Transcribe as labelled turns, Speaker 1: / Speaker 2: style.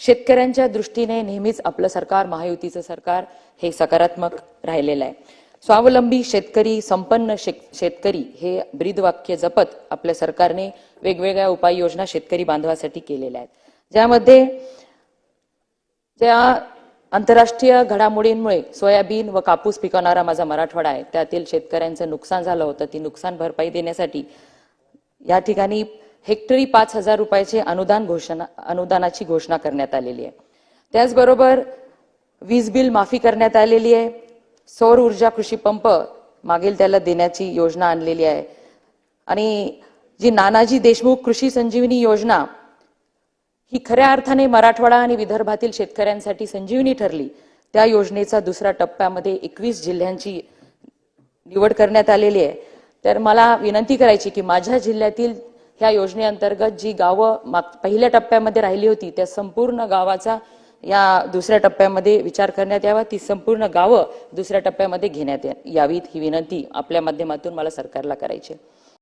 Speaker 1: शेतकऱ्यांच्या दृष्टीने नेहमीच आपलं सरकार महायुतीचं सरकार हे सकारात्मक राहिलेलं आहे. स्वावलंबी शेतकरी संपन्न शेतकरी हे ब्रीदवाक्य जपत आपल्या सरकारने वेगवेगळ्या उपाययोजना शेतकरी बांधवासाठी केलेल्या आहेत. ज्यामध्ये ज्या आंतरराष्ट्रीय घडामोडींमुळे सोयाबीन व कापूस पिकवणारा माझा मराठवाडा आहे त्यातील शेतकऱ्यांचं नुकसान झालं होतं ती नुकसान भरपाई देण्यासाठी या ठिकाणी हेक्टरी पाच हजार रुपयाचे अनुदान घोषणा अनुदानाची घोषणा करण्यात आलेली आहे. त्याचबरोबर वीज बिल माफी करण्यात आलेली आहे. सौर ऊर्जा कृषी पंप मागील त्याला देण्याची योजना आणलेली आहे. आणि जी नानाजी देशमुख कृषी संजीवनी योजना ही खऱ्या अर्थाने मराठवाडा आणि विदर्भातील शेतकऱ्यांसाठी संजीवनी ठरली. त्या योजनेचा दुसऱ्या टप्प्यामध्ये एकवीस जिल्ह्यांची निवड करण्यात आलेली आहे. तर मला विनंती करायची की माझ्या जिल्ह्यातील ह्या योजनेअंतर्गत जी गावं माग पहिल्या टप्प्यामध्ये राहिली होती त्या संपूर्ण गावाचा या दुसऱ्या टप्प्यामध्ये विचार करण्यात यावा ती संपूर्ण गावं दुसऱ्या टप्प्यामध्ये घेण्यात या- यावीत ही विनंती आपल्या माध्यमातून मला सरकारला करायची आहे.